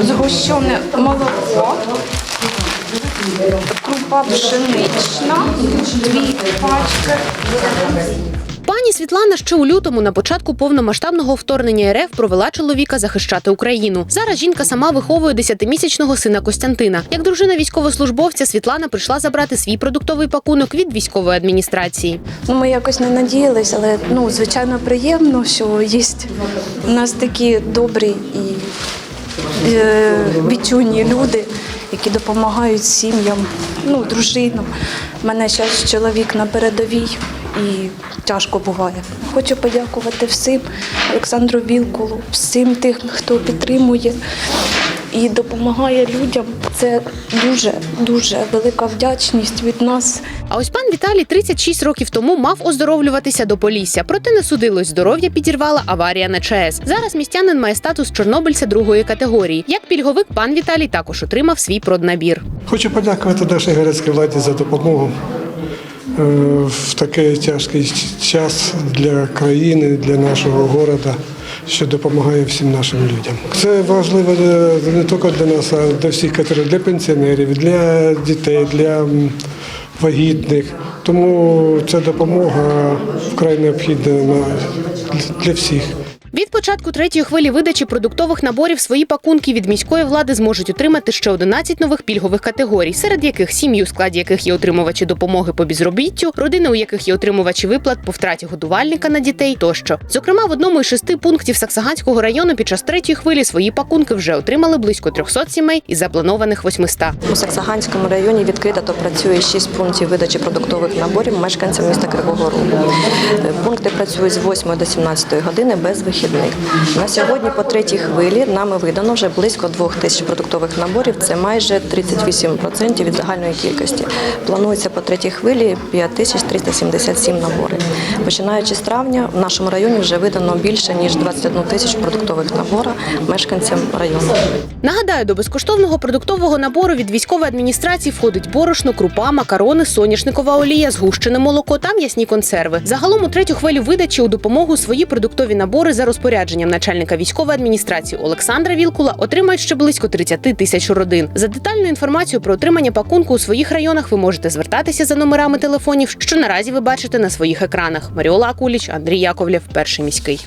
згущене молоко, крупа пшенична, дві пачки. Пані Світлана ще у лютому на початку повномасштабного вторгнення РФ провела чоловіка захищати Україну. Зараз жінка сама виховує десятимісячного сина Костянтина. Як дружина військовослужбовця, Світлана прийшла забрати свій продуктовий пакунок від військової адміністрації. Ну, ми якось не надіялись, але ну, звичайно приємно, що є у нас такі добрі і е, відчуйні люди, які допомагають сім'ям, ну, дружинам. У мене зараз чоловік на передовій і тяжко буває. Хочу подякувати всім Олександру Вілкулу, всім тим, хто підтримує і допомагає людям. Це дуже дуже велика вдячність від нас. А ось пан Віталій 36 років тому мав оздоровлюватися до Полісся, проте не судилось. Здоров'я підірвала аварія на ЧАЕС. Зараз містянин має статус чорнобильця другої категорії. Як пільговик, пан Віталій також отримав свій проднабір. Хочу подякувати нашій городській владі за допомогу е, в такий тяжкий час для країни, для нашого міста, що допомагає всім нашим людям. Це важливо е, не тільки для нас, а для всіх, для пенсіонерів, для дітей, для вагітних. Тому ця допомога вкрай необхідна для всіх. Початку третьої хвилі видачі продуктових наборів свої пакунки від міської влади зможуть отримати ще 11 нових пільгових категорій, серед яких сім'ї, у складі яких є отримувачі допомоги по безробіттю, родини, у яких є отримувачі виплат по втраті годувальника на дітей тощо. Зокрема, в одному із шести пунктів Саксаганського району під час третьої хвилі свої пакунки вже отримали близько 300 сімей із запланованих 800. У Саксаганському районі відкрито та працює 6 пунктів видачі продуктових наборів мешканцям міста Кривого Рогу. Пункти працюють з 8 до 17 години без вихідних. На сьогодні по третій хвилі нами видано вже близько 2 тисяч продуктових наборів. Це майже 38% від загальної кількості. Планується по третій хвилі 5377 наборів. Починаючи з травня, в нашому районі вже видано більше ніж 21 тисячу продуктових наборів мешканцям району. Нагадаю, до безкоштовного продуктового набору від військової адміністрації входить борошно, крупа, макарони, соняшникова олія, згущене молоко та м'ясні консерви. Загалом у третю хвилю видачі у допомогу свої продуктові набори за розпорядженням начальника військової адміністрації Олександра Вілкула отримають ще близько 30 тисяч родин. За детальну інформацію про отримання пакунку у своїх районах ви можете звертатися за номерами телефонів, що наразі ви бачите на своїх екранах. Маріола Акуліч, Андрій Яковлєв, перший міський.